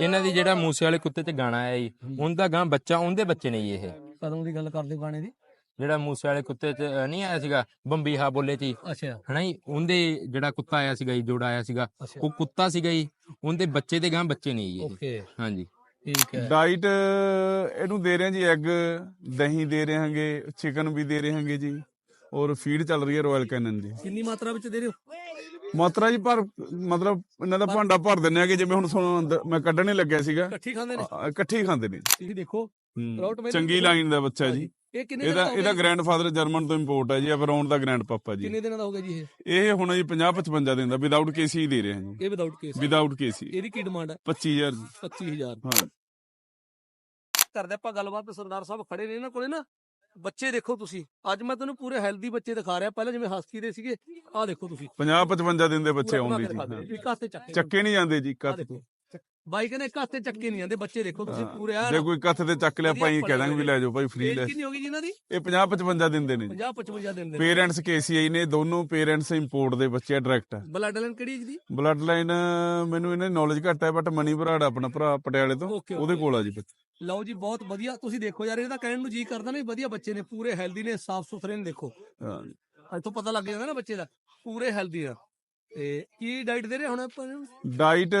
ਇਹਨਾਂ ਦੀ ਜਿਹੜਾ ਮੂਸੇ ਵਾਲੇ ਕੁੱਤੇ ਤੇ ਗਾਣਾ ਆਇਆ ਜੀ ਉਹਦਾ ਗਾਂ ਬੱਚਾ ਉਹਦੇ ਬੱਚੇ ਨੇ ਜੀ ਇਹ। ਕਦੋਂ ਦੀ ਗੱਲ ਕਰਦੇ ਹੋ ਗਾਣੇ ਦੀ? ਜਿਹੜਾ ਮੂਸੇ ਵਾਲੇ ਕੁੱਤੇ ਤੇ ਅ, ਨਹੀਂ ਆਇਆ ਸੀਗਾ ਬੰਬੀ ਹਾ ਬੋਲੇ ਚ ਜੀ, ਅੱਛਾ। ਹਨਾ ਜੀ ਉਹਦੇ ਜਿਹੜਾ ਕੁੱਤਾ ਆਇਆ ਸੀਗਾ ਜੀ ਜੋੜਾ ਆਇਆ ਸੀਗਾ ਅੱਛਾ। ਉਹ ਕੁੱਤਾ ਸੀਗਾ ਜੀ ਉਹਦੇ ਬੱਚੇ ਦੇ ਗਾਂ ਬੱਚੇ ਨੇ ਜੀ ਇਹ। ਓਕੇ। ਹਾਂਜੀ। ਠੀਕ ਹੈ। ਡਾਈਟ ਇਹਨੂੰ ਦੇ ਰਹੇ ਹਾਂ ਜੀ ਐਗ ਦਹੀਂ ਦੇ ਰਹੇ ਹਾਂਗੇ ਚਿਕਨ ਵੀ ਦੇ ਰਹੇ ਹਾਂਗੇ ਜੀ ਔਰ ਫੀਡ ਚੱਲ ਰਹੀ ਹੈ ਰਾਇਲ ਕੈਨਨ ਦੀ। ਕਿੰਨੀ ਮਾਤਰਾ ਵਿੱਚ ਦੇ ਰਹੇ ਹੋ? ਮਾਤਰਾ ਜੀ ਪਰ ਮਤਲਬ ਇਹਨਾਂ ਦਾ ਭਾਂਡਾ ਭਰ ਦਿੰਨੇ ਆ ਕਿ ਜਿਵੇਂ ਹੁਣ ਤੁਹਾਨੂੰ ਅੰਦਰ- ਮੈਂ ਕੱਢਣੇ ਲੱਗਿਆ ਸੀਗਾ। ਇਕੱਠੀ ਖਾਂਦੇ ਨੇ? ਅ, ਇਕੱਠੇ ਹੀ ਖਾਂਦੇ ਨੇ। ਤੁਸੀਂ ਦੇਖੋ ਹੂੰ। Rottweiler ਚੰਗੀ। ਲਾਈਨ ਦਾ ਬੱਚਾ ਜੀ। ਇਹ ਕਿੰਨੇ ਇਹਦਾ ਦਾ ਹੋ ਇਹਦਾ ਗਿਆ ਗ੍ਰੈਂਡਫਾਦਰ ਜਰਮਨ ਤੋਂ ਇੰਪੋਰਟ ਹੈ ਜੀ ਅਬਰਾਉਂਡ ਦਾ ਗ੍ਰੈਂਡ ਪਾਪਾ ਜੀ। ਕਿੰਨੇ ਦਿਨਾਂ ਦਾ ਹੋ ਗਿਆ ਜੀ ਇਹ? ਇਹ ਹੁਣ ਜੀ 50 55 ਦਿਨ ਦਾ ਵਿਦਆਊਟ ਕੇਸੀ ਦੇ ਰਹੇ ਹਾਂ ਜੀ। ਇਹ ਵਿਦਆਊਟ ਕੇਸ ਵਿਦਆਊਟ ਕੇਸੀ ਇਹਦੀ ਕੀ ਡਿਮਾਂਡ ਹੈ? 25000 ਜੀ 25000 ਹਾਂ। ਕਰਦੇ ਆਪਾਂ ਗੱਲਬਾਤ ਤੇ ਸਰਦਾਰ ਸਾਹਿਬ ਖੜੇ ਨੇ ਇਹਨਾਂ ਕੋਲੇ ਨਾ ਬੱਚੇ ਦੇਖੋ ਤੁਸੀਂ ਅੱਜ ਮੈਂ ਤੁਹਾਨੂੰ ਪੂਰੇ ਹੈਲਦੀ ਬੱਚੇ ਦਿਖਾ ਰਿਹਾ। ਪਹਿਲਾਂ ਜਿਵੇਂ ਹਸਕੀ ਦੇ ਸੀਗੇ ਆਹ ਦੇਖੋ ਤੁਸੀਂ। 50 55 ਦਿਨ ਦੇ ਬੱਚੇ ਆਉਂਦੇ। ਜੀ ਇੱਕ ਹੱਥ ਤੇ ਚੱਕੇ। ਚੱਕੇ ਨਹੀਂ ਜਾਂਦੇ ਜੀ ਆਹ ਕੱਥ ਦੇਖੋ। ਬਾਈ ਕਹਿੰਦੇ ਇੱਕ ਹੱਥ ਤੇ ਚੱਕੇ ਨਹੀਂ ਜਾਂਦੇ ਬੱਚੇ ਦੇਖੋ ਤੁਸੀਂ। ਪੂਰੇ ਆ ਜੇ ਕੋਈ ਕੱਥ ਤੇ ਚੱਕ ਲਿਆ ਭਾਈ ਕਹਿ ਦਾਂਗੇ ਵੀ ਲੈ ਜਾਓ ਭਾਈ ਫ੍ਰੀ ਲੈ। ਕਿੰਨੀ ਹੋ ਗਈ ਜੀ ਇਹਨਾਂ ਦੀ? ਇਹ 50 55 ਦਿਨ ਦੇ ਨੇ 50 55 ਦਿਨ ਦੇ ਪੇਰੈਂਟਸ ਕੇਸੀਆਈ ਨੇ ਦੋਨੋਂ ਪੇਰੈਂਟਸ ਇੰਪੋਰਟ ਦੇ ਬੱਚੇ ਆ ਡਾਇਰੈਕਟ ਬਲੱਡ ਲਾਈਨ ਕਿਹੜੀ ਜੀ ਦੀ? ਬਲੱਡ ਲਾਈਨ ਮੈਨੂੰ ਇਹਨਾਂ ਨੌਲੇਜ ਘੱਟ ਹੈ ਬਟ ਮਨੀ ਭਰਾੜ ਆਪਣਾ ਭਰਾ ਪਟਿਆਲੇ ਤੋਂ ਉਹਦੇ. ਕੋਲ ਆ ਜੀ ਬੱਚੇ। ਲਓ ਜੀ ਬਹੁਤ ਵਧੀਆ। ਤੁਸੀਂ ਦੇਖੋ ਯਾਰ ਇਹਦਾ ਕਹਿਣ ਨੂੰ ਜੀ ਕਰਦਾ ਨਾ ਵੀ ਵਧੀਆ ਬੱਚੇ ਨੇ ਪੂਰੇ ਹੈਲਦੀ ਨੇ ਸਾਫ਼ ਸੁਥਰੇ ਨੇ ਦੇਖੋ। ਹਾਂ। ਤੋਂ ਪਤਾ ਲੱਗ ਜਾਂਦਾ ਨਾ ਬੱਚੇ ਦਾ ਪੂਰੇ ਹੈਲਦੀ ਆ। ਤੇ ਕੀ ਡਾਈਟ ਦੇ ਰਹੇ ਹੁਣ ਆਪਾਂ ਇਹਨੂੰ? ਡਾਈਟ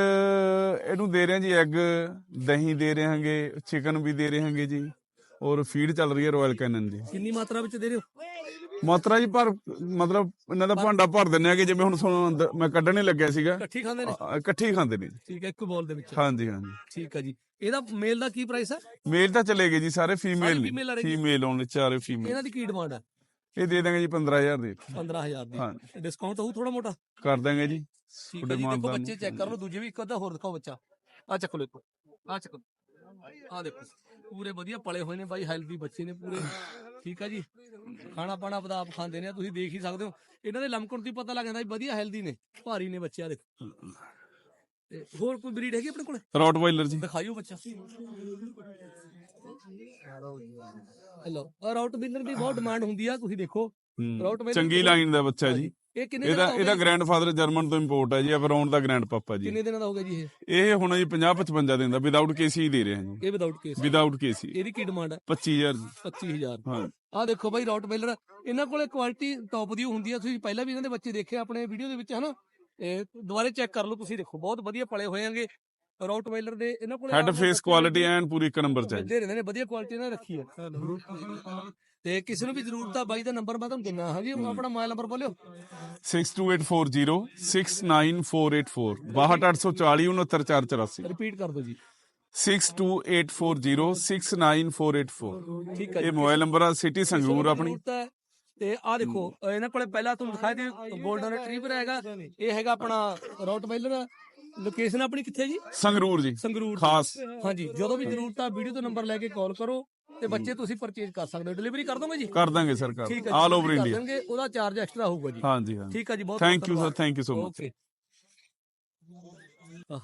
ਇਹਨੂੰ ਦੇ ਰਹੇ ਹਾਂ ਜੀ ਐਗ ਦਹੀਂ ਦੇ ਰਹੇ ਹਾਂਗੇ ਚਿਕਨ ਵੀ ਦੇ ਰਹੇ ਹਾਂਗੇ ਜੀ ਔਰ ਫੀਡ ਚੱਲ ਰਹੀ ਹੈ ਰਾਇਲ ਕੈਨਨ ਦੀ। ਕਿੰਨੀ ਮਾਤਰਾ ਵਿੱਚ ਦੇ ਰਹੇ ਹੋ? ਮਾਤਰਾ ਜੀ ਪਰ ਮਤਲਬ ਇਹਨਾਂ ਦਾ ਭਾਂਡਾ ਭਰ ਦਿੰਨੇ ਆ ਕਿ ਜਿਵੇਂ ਹੁਣ ਤੁਹਾਨੂੰ ਅੰਦਰ- ਮੈਂ ਕੱਢਣੇ ਲੱਗਿਆ ਸੀਗਾ। ਇਕੱਠੀ ਖਾਂਦੇ ਨੇ? ਅ, ਇਕੱਠੇ ਹੀ ਖਾਂਦੇ ਨੇ। ਠੀਕ ਹੈ ਇੱਕ ਬੋਲ ਦੇ ਵਿੱਚ। ਹਾਂਜੀ ਹਾਂਜੀ। ਠੀਕ ਹੈ ਜੀ। ਇਹਦਾ ਮੇਲ ਦਾ ਕੀ ਪ੍ਰਾਈਸ ਹੈ ਮੇਲ ਤਾਂ ਚਲੇ ਗਏ ਜੀ ਸਾਰੇ ਫੀਮੇਲ female ਆ ਨੇ। ਰਹੇ ਜੀ। ਫੀਮੇਲ ਓਨਲੀ ਚਾਰੇ ਫੀਮੇਲ ਇਹਨਾਂ ਦੀ ਕੀ ਡਿਮਾਂਡ ਹੈ ਇਹ ਦੇ ਦਾਂਗੇ ਜੀ 15000 ਦੇ। 15000 ਦੀ। ਹਾਂ। ਡਿਸਕਾਊਂਟ ਹੋਊ ਥੋੜਾ ਮੋਟਾ। ਕਰ ਦਾਂਗੇ ਜੀ। ਠੀਕ ਹੈ ਤੁਹਾਡੇ ਜੀ ਦੇਖੋ ਬੱਚੇ ਚੈੱਕ ਕਰ ਲਓ ਦੂਜੇ ਵੀ ਇੱਕ ਅੱਧਾ ਹੋਰ ਦਿਖਾਓ ਬੱਚਾ। ਆ ਚੱਕ ਲਓ ਇੱਕ ਆ ਚੱਕ ਆ ਦੇਖੋ। ਪੂਰੇ ਵਧੀਆ ਪਲੇ ਹੋਏ ਨੇ ਬਾਈ ਹੈਲਦੀ ਬੱਚੇ ਨੇ ਪੂਰੇ। ਠੀਕ ਹੈ ਜੀ। ਖਾਣਾ ਪਾਣਾ ਆਪਦਾ ਆਪ ਖਾਂਦੇ ਨੇ ਤੁਸੀਂ ਦੇਖ ਹੀ ਸਕਦੇ ਹੋ। ਇਹਨਾਂ ਦੇ ਲਮਕਣ ਤੋਂ ਹੀ ਪਤਾ ਲੱਗ ਜਾਂਦਾ ਵੀ ਵਧੀਆ ਹੈਲਦੀ ਨੇ। ਭਾਰੀ ਨੇ ਬੱਚੇ ਆ ਦੇਖੋ। ਤੇ ਹੋਰ ਕੋਈ ਬਰੀਡ ਹੈਗੀ ਆਪਣੇ ਕੋਲ? ਰੌਟਵਾਈਲਰ ਜੀ। ਦਿਖਾਇਓ ਬੱਚਾ। ਹੈਲੋ ਰਾਊਟ ਬਿਲਰ ਦੀ ਬਹੁਤ ਡਿਮਾਂਡ ਹੁੰਦੀ ਆ ਤੁਸੀਂ ਦੇਖੋ। ਹੂੰ। Rottweiler ਚੰਗੀ। ਲਾਈਨ ਦਾ ਬੱਚਾ ਜੀ। ਇਹ ਕਿੰਨੇ ਇਹਦਾ ਦਾ ਹੋ ਇਹਦਾ ਗਿਆ ਗ੍ਰੈਂਡਫਾਦਰ ਜਰਮਨ ਤੋਂ ਇੰਪੋਰਟ ਹੈ ਜੀ ਅਬਰਾਉਂਡ ਦਾ ਗ੍ਰੈਂਡ ਪਾਪਾ ਜੀ। ਕਿੰਨੇ ਦਿਨਾਂ ਦਾ ਹੋ ਗਿਆ ਜੀ ਇਹ? ਇਹ ਹੁਣ ਜੀ 50 55 ਦਿਨ ਦਾ ਵਿਦਆਊਟ ਕੇਸੀ ਦੇ ਰਹੇ ਹਾਂ ਜੀ। ਇਹ ਵਿਦਆਊਟ ਕੇਸ। Without KC. ਇਹਦੀ ਕੀ ਡਿਮਾਂਡ ਹੈ 25000 ਜੀ। 25000 ਹਾਂ। ਆ ਦੇਖੋ ਬਾਈ ਰੌਟ ਬੇਲਰ ਇਹਨਾਂ ਕੋਲੇ ਕੁਆਲਿਟੀ ਟੌਪ ਦੀ ਹੁੰਦੀ ਆ। ਤੁਸੀਂ ਪਹਿਲਾਂ ਵੀ ਇਹਨਾਂ ਦੇ ਬੱਚੇ ਦੇਖੇ ਆਪਣੇ ਵੀਡੀਓ ਦੇ ਵਿੱਚ ਹਨਾ? ਇਹ ਦੁਬਾਰੇ ਚੈੱਕ ਕਰ ਲਓ ਤੁਸੀਂ ਦੇਖੋ ਬਹੁਤ ਵਧੀਆ ਪਲੇ ਹੋਏ ਆਂਗੇ ਰੌਟ ਬੇਲਰ ਦੇ ਇਹਨਾਂ ਕੋਲੇ ਹੈਡ ਫੇਸ ਕੁਆਲਿਟੀ ਐਨ ਪੂਰੀ ਇੱਕ ਨੰਬਰ ਚ ਹੈ ਜੀ। ਦੇ ਰਹੇ ਨੇ ਵਧੀਆ ਕੁਆਲਿਟੀ ਇਹਨਾਂ ਰੱਖੀ ਹੈ। ਤੇ ਕਿਸੇ ਨੂੰ ਵੀ ਜ਼ਰੂਰਤ ਆ ਬਾਈ ਦਾ ਨੰਬਰ ਮੈਂ ਤੁਹਾਨੂੰ ਦਿੰਨਾ ਹਾਂਜੀ ਆਪਣਾ ਮੋਬਾਈਲ ਨੰਬਰ ਬੋਲਿਓ। 62840 69484 62840 69484 ਰਿਪੀਟ ਕਰ ਦਿਓ ਜੀ। 62840 69484 ਠੀਕ ਹੈ ਇਹ ਮੋਬਾਈਲ ਨੰਬਰ ਆ ਸਿਟੀ ਸੰਗਰੂਰ ਆਪਣੀ। ਤੇ ਆ ਦੇਖੋ ਇਹਨਾਂ ਕੋਲੇ ਪਹਿਲਾਂ ਤੁਹਾਨੂੰ ਦਿਖਾਈ ਦੇ 골ਡਨ ਰਿਟਰੀਵਰ ਹੈਗਾ ਇਹ ਹੈਗਾ ਆਪਣਾ ਰੌਟ ਬੇਲਰ ਲੋਕੇਸ਼ਨ ਆਪਣੀ ਕਿੱਥੇ ਜੀ? ਸੰਗਰੂਰ ਜੀ। ਸੰਗਰੂਰ। ਖਾਸ। ਹਾਂਜੀ ਜਦੋਂ ਵੀ ਜ਼ਰੂਰਤ ਆ ਵੀਡੀਓ ਤੋਂ ਨੰਬਰ ਲੈ ਕੇ ਕਾਲ ਕਰੋ ਤੇ ਬੱਚੇ ਤੁਸੀਂ ਪਰਚੇਜ ਕਰ ਸਕਦੇ ਹੋ। ਡਿਲੀਵਰੀ ਕਰ ਦੋਗੇ ਜੀ? ਕਰ ਦਾਂਗੇ ਸਰ ਕਰ। ਆਲ ਓਵਰ delivery ਕਰ ਇੰਡੀਆ ਦੇਣਗੇ, ਉਹਦਾ ਚਾਰਜ ਐਕਸਟਰਾ ਹੋਊਗਾ ਜੀ। ਹਾਂਜੀ ਹਾਂ ਠੀਕ ਹੈ ਜੀ ਬਹੁਤ thank you sir thank you so much okay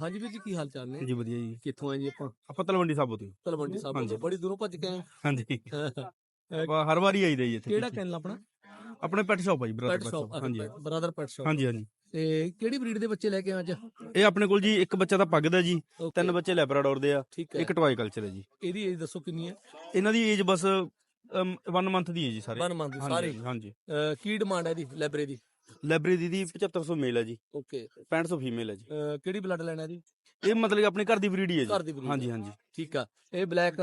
ਹਾਂਜੀ ਵੀਰ ਜੀ ਕੀ ਹਾਲ ਚਾਲ ਨੇ? ਜੀ ਵਧੀਆ ਜੀ। ਕਿੱਥੋਂ ਆਏ ਜੀ ਆਪਾਂ? ਆਪਾਂ ਤਲਵੰਡੀ ਸਾਬੋ ਤੋਂ ਤਲਵੰਡੀ ਸਾਹਿਬ ਹਾਂਜੀ। ਤੋਂ ਬੜੀ ਦੂਰੋਂ ਭੱਜ ਕੇ ਆਏ ਹਾਂਜੀ। ਆਪਾਂ ਹਰ ਵਾਰੀ ਆਈਦਾ ਜੀ ਇੱਥੇ ਕਿਹੜਾ ਕੈਨਲ ਆਪਣਾ? ਆਪਣੇ ਪੈਟ ਸ਼ਾਪ ਆ ਜੀ ਪੈਟ ਬ੍ਰਦਰ ਸ਼ਾਪ ਹਾਂਜੀ। ਬ੍ਰਦਰ ਪੈਟ ਸ਼ਾਪ ਹਾਂਜੀ ਹਾਂਜੀ। ਤੇ ਕਿਹੜੀ ਬਰੀਡ ਦੇ ਬੱਚੇ ਲੈ ਕੇ ਆਏ ਅੱਜ? ਇਹ ਆਪਣੇ ਕੋਲ ਜੀ ਇੱਕ ਬੱਚਾ ਤਾਂ ਪੱਗ ਦਾ ਜੀ ਤਿੰਨ ਬੱਚੇ ਲੈਬਰਾਡੋਰ ਦੇ ਆ ਇੱਕ ਟਵਾਈ ਕਲਚਰ ਹੈ ਜੀ। ਇਹਦੀ ਏਜ ਦੱਸੋ ਕਿੰਨੀ ਹੈ? ਇਹਨਾਂ ਦੀ ਏਜ ਬਸ 1 ਮੰਥ ਦੀ ਹੈ ਜੀ ਸਾਰੇ। 1 ਮੰਥ ਸਾਰੇ। ਹਾਂਜੀ। ਕੀ ਡਿਮਾਂਡ ਹੈ ਇਹਦੀ ਲਾਇਬ੍ਰੇਰੀ ਦੀ? ਲੈਬਰੇ ਦੀ ਦੀ 7500 ਮੇਲ ਹੈ ਜੀ। ਓਕੇ 6500 ਫੀਮੇਲ ਹੈ ਜੀ। ਕਿਹੜੀ ਬਲੱਡ ਹੈ ਇਹਦੀ? ਇਹ ਮਤਲਬ ਆਪਣੇ ਘਰ ਦੀ ਬਰੀਡ ਹੀ ਹੈ ਜੀ। ਹਾਂਜੀ ਹਾਂਜੀ। ਠੀਕ ਆ। ਇਹ ਬਲੈਕ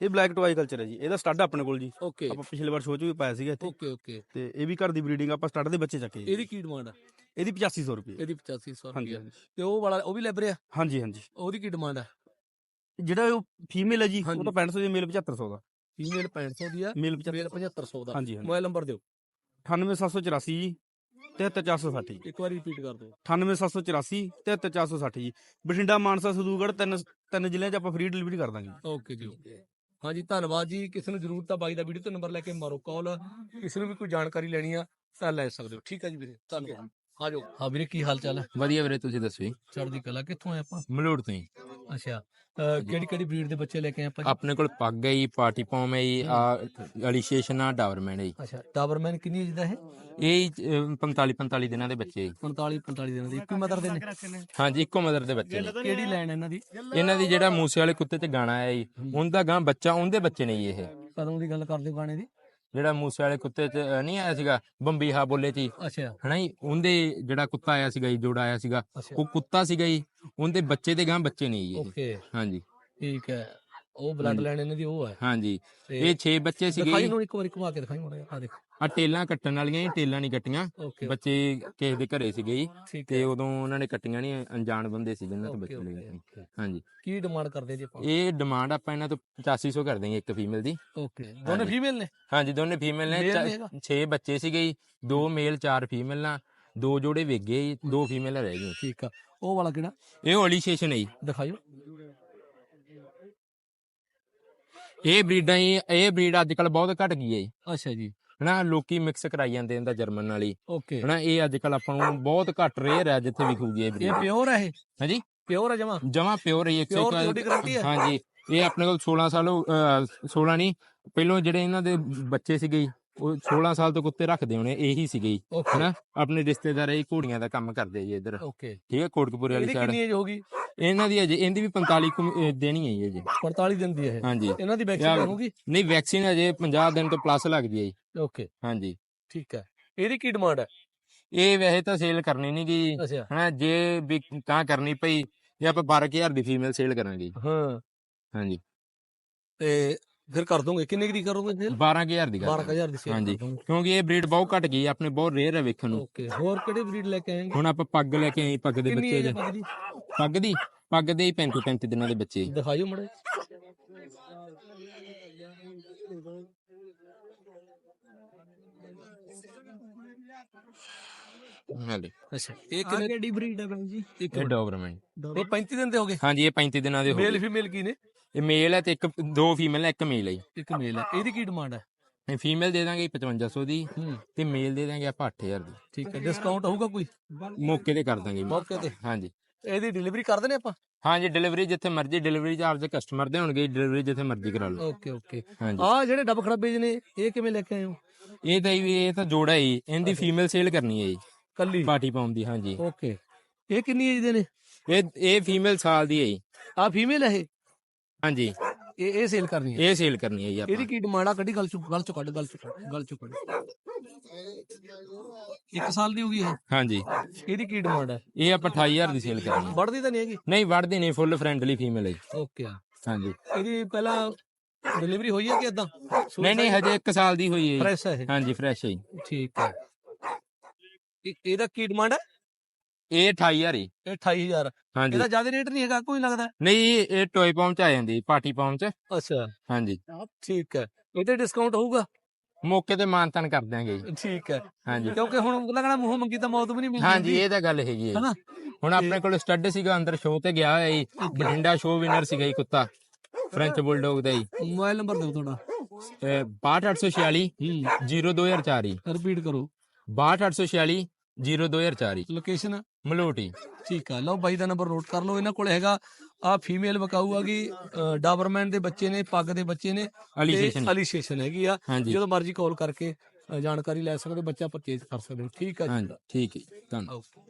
ਇਹ ਬਲੈਕ ਟਵਾਈ ਕਲਚਰ ਹੈ ਜੀ। ਇਹਦਾ ਸਟੱਡ ਆਪਣੇ ਕੋਲ ਜੀ। ਓਕੇ ਆਪਾਂ ਪਿਛਲੇ ਵਾਰ ਸ਼ੋਅ ਚ ਵੀ ਪਾਇਆ ਸੀਗਾ ਇੱਥੇ। ਓਕੇ ਓਕੇ ਤੇ ਇਹ ਵੀ ਘਰ ਦੀ ਬਰੀਡਿੰਗ ਆਪਾਂ ਸਟੱਡ ਦੇ ਬੱਚੇ ਚੱਕੇ ਜੀ। ਇਹਦੀ ਕੀ ਡਿਮਾਂਡ ਆ? ਇਹਦੀ 8500 ਰੁਪਏ। ਇਹਦੀ 8500 ਹਾਂਜੀ ਰੁਪਏ ਤੇ ਉਹ ਵਾਲਾ ਉਹ ਵੀ ਲੈਬਰੇ ਆ? ਹਾਂਜੀ ਹਾਂਜੀ। ਉਹਦੀ ਕੀ ਡਿਮਾਂਡ ਆ? ਜਿਹੜਾ ਉਹ ਫੀਮੇਲ ਹੈ ਜੀ। ਉਹ ਤਾਂ 6500 ਦੀ ਮੇਲ 7500 ਦਾ। ਫੀਮੇਲ 6500 ਦੀ ਆ ਮੇਲ 75 ਮੇਲ 7500 ਦਾ। ਮੋਬਾਈਲ ਨੰਬਰ ਦਿਓ। 98784 ਜੀ 73460 ਜੀ। ਇੱਕ ਵਾਰੀ ਰਿਪੀਟ ਕਰ ਦਿਓ। 98784 73460 ਜੀ। ਬਠਿੰਡਾ ਮਾਨਸਾ ਸਦੂਗੜ ਤਿੰਨ ਤਿੰਨ ਜ਼ਿਲ੍ਹਿਆਂ 'ਚ ਆਪਾਂ ਫ੍ਰੀ ਡਿਲੀਵਰੀ ਕਰ ਦਾਂਗੇ। ਓਕੇ ਜੀ ਓਕੇ ਹਾਂਜੀ ਧੰਨਵਾਦ ਜੀ। ਕਿਸੇ ਨੂੰ ਜ਼ਰੂਰਤ ਆ ਬਾਈ ਦਾ ਵੀਡੀਓ ਤੇ ਨੰਬਰ ਲੈ ਕੇ ਮਾਰੋ ਕਾਲ। ਕਿਸੇ ਨੂੰ ਵੀ ਕੋਈ ਜਾਣਕਾਰੀ ਲੈਣੀ ਆ ਤਾਂ ਲੈ ਸਕਦੇ ਹੋ। ਠੀਕ ਹੈ ਜੀ ਵੀਰੇ ਧੰਨਵਾਦ। ਆ ਜਾਓ। ਹਾਂ ਵੀਰੇ ਕੀ ਹਾਲ ਚਾਲ ਹੈ ਵਧੀਆ ਵੀਰੇ ਤੁਸੀਂ ਦੱਸੋ ਜੀ। ਚੜ੍ਹਦੀ ਕਲਾ ਕਿੱਥੋਂ ਆਏ ਆਪਾਂ? ਮਲੂੜ ਤੋਂ ਹੀ ਅੱਛਾ। ਕਿਹੜੀ ਕਿਹੜੀ ਬਰੀਡ ਦੇ ਬੱਚੇ ਲੈ ਕੇ ਆਏ ਆਪਾਂ ਜੀ? ਆਪਣੇ ਕੋਲ ਪੱਗ ਹੈ ਜੀ ਪਾਰਟੀ ਪੌਮ ਹੈ ਜੀ ਆ ਅਲੀਸ਼ੇਸ਼ਨ ਆ ਡਾਵਰਮੈਨ ਹੈ ਜੀ। ਅੱਛਾ ਡਾਬਰਮੈਨ ਕਿੰਨੀ ਏਜ ਦਾ ਹੈ ਇਹ 45 45 ਦਿਨਾਂ ਦੇ ਬੱਚੇ ਜੀ। 45 45 ਦਿਨਾਂ ਦੀ ਇੱਕੋ ਮਦਰ ਦੇ ਨੇ? ਹਾਂਜੀ ਇੱਕੋ ਮਦਰ ਦੇ ਬੱਚੇ ਨੇ। ਕਿਹੜੀ ਲੈਣ ਇਹਨਾਂ ਦੀ? ਇਹਨਾਂ ਦੀ ਜਿਹੜਾ ਮੂਸੇ ਵਾਲੇ ਕੁੱਤੇ ਚ ਗਾਣਾ ਹੈ ਜੀ ਉਹਦਾ ਗਾਂ ਬੱਚਾ ਉਹਦੇ ਬੱਚੇ ਨੇ ਜੀ ਇਹ। ਕਦੋਂ ਦੀ ਗੱਲ ਕਰਦੇ ਗਾਣੇ ਦੀ? ਜਿਹੜਾ ਮੂਸੇ ਵਾਲੇ ਕੁੱਤੇ ਚ ਅ, ਨਹੀਂ ਆਇਆ ਸੀਗਾ ਬੰਬੀ ਹਾ ਬੋਲੇ ਚ ਜੀ, ਅੱਛਾ। ਹਨਾ ਜੀ? ਉਹਦੇ ਜਿਹੜਾ ਕੁੱਤਾ ਆਇਆ ਸੀਗਾ ਜੀ ਜੋੜਾ ਆਇਆ ਸੀਗਾ ਅੱਛਾ। ਉਹ ਕੁੱਤਾ ਸੀਗਾ ਜੀ ਉਹਦੇ ਬੱਚੇ ਦੇ ਗਾਂ ਬੱਚੇ ਨੇ ਜੀ ਓਕੇ। ਹਾਂਜੀ। ਠੀਕ ਹੈ। ਉਹ ਬਲੱਡ ਲਾਈਨ ਇਹਨਾਂ ਦੀ ਉਹ ਹੈ। ਹਾਂਜੀ। ਇਹ 6 ਬੱਚੇ ਸੀਗੇ। ਦਿਖਾਈ। ਨੂੰ ਇੱਕ ਵਾਰੀ ਘੁਮਾ ਕੇ ਦਿਖਾਈ ਮੜਾ ਆ ਦੇਖੋ। ਆ ਟੇਲਾਂ ਕੱਟਣ ਵਾਲੀਆਂ ਜੀ ਟੇਲਾਂ ਨਹੀਂ ਕੱਟੀਆਂ। ਬੱਚੇ ਕਿਸੇ ਦੇ ਘਰੇ ਸੀਗੇ ਜੀ। ਤੇ ਉਦੋਂ ਉਹਨਾਂ ਨੇ ਕੱਟੀਆਂ ਨਹੀਂ ਅਣਜਾਣ ਬੰਦੇ ਸੀ ਜਿਨ੍ਹਾਂ ਤੋਂ ਬੱਚੇ ਲਏ। ਹਾਂਜੀ। ਕੀ ਡਿਮਾਂਡ ਕਰਦੇ ਜੀ ਆਪਾਂ? ਇਹ ਡਿਮਾਂਡ ਆਪਾਂ ਇਹਨਾਂ ਤੋਂ 8500 ਕਰ ਦੇਂਗੇ ਇੱਕ ਫੀਮੇਲ ਦੀ। ਓਕੇ। ਦੋਨੇ। ਫੀਮੇਲ ਨੇ? ਹਾਂਜੀ ਦੋਨੇ ਫੀਮੇਲ ਨੇ। Male ਨੀ ਹੈਗਾ? 6 ਬੱਚੇ ਸੀਗੇ ਜੀ। ਦੋ ਮੇਲ ਚਾਰ ਫੀਮੇਲਾਂ ਦੋ ਜੋੜੇ ਵੇਗੇ ਦੋ ਫੀਮੇਲਾਂ ਰਹਿ ਗਈਆਂ ਠੀਕ ਆ। ਉਹ ਵਾਲਾ ਕਿਹੜਾ? ਇਹ ਹੋਲੀ ਸਟੇਸ਼ਨ ਹੈ ਜੀ। ਦਿਖਾਇਓ ਇਹ ਬਰੀਡਾਂ ਜੀ ਇਹ ਬਰੀਡ ਅੱਜ ਕੱਲ ਬਹੁਤ ਘਟ ਗਈ ਹੈ ਜੀ। ਅੱਛਾ ਜੀ। ਹਨਾ ਲੋਕੀ ਮਿਕਸ ਕਰਾਈ ਜਾਂਦੇ ਇਹਦਾ ਜਰਮਨ ਨਾਲ ਹੀ। ਓਕੇ। ਹਨਾ ਇਹ ਅੱਜ ਕੱਲ ਆਪਾਂ ਨੂੰ ਬਹੁਤ ਘੱਟ ਰੇਅਰ ਹੈ ਜਿੱਥੇ ਵਿਖੂਗੀ ਇਹ ਇਹ ਬਰੀਡ ਪਿਓਰ ਹੈ ਇਹ? ਹਾਂਜੀ? ਪਿਓਰ ਹੈ ਜਮਾ? ਜਮਾ ਪਿਓਰ ਹੈ Pure purity guarantee ਹੈ? ਹਾਂਜੀ ਇਹ ਆਪਣੇ ਕੋਲ 16 ਸਾਲ ਹੋ- ਅਹ 16 ਨਹੀਂ ਪਹਿਲੋਂ ਜਿਹੜੇ ਇਹਨਾਂ ਦੇ ਬੱਚੇ ਸੀਗੇ ਜੀ, ਉਹ 16 ਸਾਲ ਤੋਂ ਕੁੱਤੇ ਰੱਖਦੇ ਹੋਣੇ ਇਹੀ ਸੀਗੇ ਜੀ, ਹਨਾ? ਆਪਣੇ ਰਿਸ਼ਤੇਦਾਰ ਇਹ ਘੋੜੀਆਂ ਦਾ ਕੰਮ ਕਰਦੇ ਜੀ ਇੱਧਰ। ਓਕੇ ਠੀਕ ਹੈ ਕੋਟਕਪੂਰੇ ਵਾਲੀ ਇਹਦੀ ਸਾਈਡ ਕਿੰਨੀ ਏਜ ਹੋਗੀ ਇਹਨਾਂ ਦੀ ਅਜੇ ਇਹਦੀ ਵੀ 45 ਕੁ, ਅਹ, ਦੇਣੀ ਹੈ ਜੀ ਅਜੇ। 45 ਦਿਨ ਦੀ ਹੈ ਇਹ। ਹਾਂਜੀ। ਇਹਨਾਂ ਦੀ ਵੈਕਸੀਨ ਹੋਊਗੀ ਨਹੀਂ ਵੈਕਸੀਨ ਅਜੇ 50 ਦਿਨ ਤੋਂ ਪਲੱਸ ਲੱਗਦੀ ਹੈ ਜੀ। ਓਕੇ ਹਾਂਜੀ। ਠੀਕ ਹੈ। ਇਹਦੀ ਕੀ ਡਿਮਾਂਡ ਹੈ? ਇਹ ਵੈਸੇ ਤਾਂ ਸੇਲ ਕਰਨੀ ਨਹੀਂ ਗੀ। ਅੱਛਾ। ਹਨਾ ਜੇ ਵੀ ਤਾਂ ਕਰਨੀ ਪਈ ਜੇ ਆਪਾਂ 12000 ਦੀ ਫੀਮੇਲ ਸੇਲ ਕਰਾਂਗੇ ਜੀ। ਹਾਂ। ਹਾਂਜੀ। ਤੇ ਫਿਰ ਕਰ ਦੋਗੇ? ਕਿੰਨੇ ਕੁ ਦੀ ਕਰੋਗੇ ਫਿਰ? 12000 ਦੀ ਗੱਲ 12000 ਦੀ ਸੇਲ ਹਾਂਜੀ। ਕਰ ਕਿਉਂਕਿ ਇਹ ਬਰੀਡ ਬਹੁਤ ਘਟ ਗਈ ਹੈ, ਆਪਣੇ ਬਹੁਤ ਰੇਅਰ ਹੈ ਵੇਖਣ ਨੂੰ। ਓਕੇ ਹੋਰ ਕਿਹੜੀ ਬਰੀਡ ਲੈ ਕੇ ਆਏਗੇ? ਹੁਣ ਆਪਾਂ ਪੱਗ ਲੈ ਕੇ ਆਏ ਪੱਗ ਦੇ ਬੱਚੇ ਦੇ। ਪੱਗ ਦੀ? ਪੱਗ ਦੇ? ਹੀ 35 35 ਦਿਨਾਂ ਦੇ ਬੱਚੇ ਜੀ। ਦਿਖਾਇਓ ਮੜੇ ਹਾਲੇ ਅੱਛਾ ਇਹ ਕਿੰਨੇ ਕਿਹੜੀ ਬਰੀਡ ਹੈ ਬਾਈ ਜੀ? ਇੱਕ ਇਹ ਡੋਬਰਮੈਨ ਇਹ 35 ਦਿਨ ਦੇ ਹੋ ਗਏ? ਹਾਂਜੀ ਇਹ 35 ਦਿਨਾਂ ਦੇ ਹੋ ਮੇਲ ਗਏ ਫੀਮੇਲ ਕੀ ਨੇ? ਇਹ ਮੇਲ ਹੈ ਤੇ ਇੱਕ ਦੋ ਫੀਮੇਲ ਹੈ ਇੱਕ ਮੇਲ ਹੈ ਜੀ। ਇੱਕ ਮੇਲ ਹੈ। ਇਹਦੀ ਕੀ ਡਿਮਾਂਡ ਹੈ? ਇਹ ਫੀਮੇਲ ਦੇ ਦਾਂਗੇ 5500 ਦੀ ਹੂੰ। ਤੇ ਮੇਲ ਦੇ ਦਾਂਗੇ ਆਪਾਂ 8000 ਦੀ। ਠੀਕ ਹੈ। ਡਿਸਕਾਊਂਟ ਹੋਊਗਾ ਕੋਈ? ਮੌਕੇ ਤੇ ਕਰ ਦਾਂਗੇ ਮੌਕੇ ਤੇ? ਹਾਂਜੀ। ਇਹਦੀ ਡਿਲੀਵਰੀ ਕਰ ਦੇਣੇ ਆਪਾਂ? ਹਾਂਜੀ ਡਿਲੀਵਰੀ ਜਿੱਥੇ ਮਰਜ਼ੀ ਡਿਲੀਵਰੀ ਚਾਰਜ ਕਸਟਮਰ ਦੇ ਹੋਣਗੇ ਡਿਲੀਵਰੀ ਜਿੱਥੇ ਮਰਜ਼ੀ ਕਰਾ ਲਓ। ਓਕੇ ਓਕੇ ਹਾਂਜੀ। ਆ ਜਿਹੜੇ ਡੱਬ ਖੜੱਬੇ ਜਿਹੇ ਨੇ ਇਹ ਕਿਵੇਂ ਲੈ ਕੇ ਆਏ ਹੋ? ਇਹ ਤਾਂ ਜੀ ਇਹ ਤਾਂ ਜੋੜਾ ਹੀ ਇਹਦੀ ਫੀਮੇਲ ਸੇਲ ਕਰਨੀ ਹੈ ਜੀ। ਕੱਲੀ? ਪਾਰਟੀ ਪਾਉਣ ਦੀ ਹਾਂਜੀ। ਓਕੇ ਇਹ ਕਿੰਨੀ ਏਜ ਦੇ ਨੇ? ਇਹ ਇਹ ਫੀਮੇਲ ਸਾਲ ਦੀ ਹੈ ਜੀ। ਆ ਫੀਮੇਲ ਹੈ ਇਹ? ਹਾਂਜੀ। ਇਹ ਇਹ ਸੇਲ ਕਰਨੀ ਹੈ। ਇਹ ਸੇਲ ਕਰਨੀ ਹੈ ਜੀ ਇਹਦੀ ਆਪਾਂ। ਕੀ ਡਿਮਾਂਡ ਆ? ਕੱਢੀ ਗੱਲ ਚੁੱਕ ਗੱਲ ਚੁੱਕ ਕੱਢ ਗੱਲ ਚੁੱਕ ਗੱਲ ਚੁੱਕ ਕੱਢ। ਇੱਕ ਸਾਲ ਦੀ ਹੋ ਗਈ ਇਹ? ਹਾਂਜੀ। ਇਹਦੀ ਕੀ ਡਿਮਾਂਡ ਹੈ? ਇਹ ਆਪਾਂ 28000 ਦੀ ਸੇਲ ਕਰਨੀ। ਹੈ ਵੱਧਦੀ ਤਾਂ ਨਹੀਂ ਹੈਗੀ? ਨਹੀਂ ਵੜਦੇ ਨਹੀਂ ਫੁੱਲ ਫ੍ਰੈਂਡਲੀ ਫੀਮੇਲ ਹੈ ਜੀ। ਓਕੇ ਹਾਂਜੀ। ਇਹਦੀ ਪਹਿਲਾਂ ਡਿਲੀਵਰੀ ਹੋਈ ਹੈ ਕਿ ਇਦਾਂ ਨਹੀਂ ਨਹੀਂ ਹਜੇ 1 ਸਾਲ ਦੀ ਹੋਈ ਹੈ ਜੀ। ਫਰੈਸ਼ ਹੈ ਇਹ। ਹਾਂਜੀ ਫਰੈਸ਼ ਹੈ ਜੀ। ਠੀਕ ਹੈ। ਇਹ- ਇਹਦਾ ਕੀ ਡਿਮਾਂਡ ਹੈ? ਇਹ 28000 ਹੀ। ਇਹ 28000 ਹਾਂਜੀ। ਇਹਦਾ ਜ਼ਿਆਦਾ ਰੇਟ ਨਹੀਂ ਹੈਗਾ ਕੋਈ ਲੱਗਦਾ? ਨਹੀਂ ਇਹ ਟੋਏ ਪੌਂਚ ਚ ਆ ਜਾਂਦੀ ਪਾਰਟੀ ਪੌਂਚ ਚ। ਅੱਛਾ। ਹਾਂਜੀ। ਠੀਕ ਹੈ। ਇਹਦੇ ਡਿਸਕਾਊਂਟ ਹੋਊਗਾ? ਮੌਕੇ ਤੇ ਮਾਨਤਨ ਕਰ ਦਿਆਂਗੇ ਜੀ। ਠੀਕ ਹੈ। ਹਾਂਜੀ। ਕਿਉਂਕਿ ਹੁਣ ਲੱਗਣਾ ਮੂੰਹ ਮੰਗੀ ਤਾਂ ਮੌਤ ਵੀ ਨਹੀਂ ਮਿਲਦੀ ਹਾਂਜੀ ਇਹ ਤਾਂ ਗੱਲ ਹੈਗੀ ਹੈ। ਹਨਾ? ਹੁਣ ਆਪਣੇ ਕੋਲ ਸਟੱਡ ਸੀਗਾ ਅੰਦਰ ਸ਼ੋਅ ਤੇ ਗਿਆ ਹੋਇਆ ਜੀ। ਬਠਿੰਡਾ ਸ਼ੋਅ ਵਿਨਰ ਸੀਗਾ ਜੀ ਕੁੱਤਾ। ਫ੍ਰੈਂਚ ਬੁਲਡੌਗ ਦਾ ਜੀ। ਮੋਬਾਈਲ ਨੰਬਰ ਦਿਓ ਤੁਹਾਡਾ। ਤੇ 62846 02004 ਜੀ। ਰਿਪੀਟ ਕਰੋ। 62846 02004 ਜੀ ਲੋਕੇਸ਼ਨ ਮਲੋਟੀ। ਠੀਕ ਆ। ਲਓ ਬਾਈ ਦਾ ਨੰਬਰ ਨੋਟ ਕਰ ਲਓ। ਇਹਨਾਂ ਕੋਲ ਹੈਗਾ ਆ ਫੀਮੇਲ ਵਕਾਊ ਹੈਗੀ ਅ, ਡਾਬਰਮੈਨ ਦੇ ਬੱਚੇ ਨੇ ਪੱਗ ਦੇ ਬੱਚੇ ਨੇ ਅਲੀ ਸਟੇਸ਼ਨ ਹੈਗੀ ਆ। ਹਾਂਜੀ। ਜਦੋਂ ਮਰਜ਼ੀ ਕਾਲ ਕਰਕੇ ਅ, ਜਾਣਕਾਰੀ ਲੈ ਸਕਦੇ ਹੋ ਬੱਚਾ ਪਰਚੇਜ ਕਰ ਸਕਦੇ ਹੋ। ਠੀਕ ਆ ਜੀ। ਹਾਂਜੀ ਠੀਕ ਹੈ ਜੀ, ਧੰਨਵਾਦ। ਓਕੇ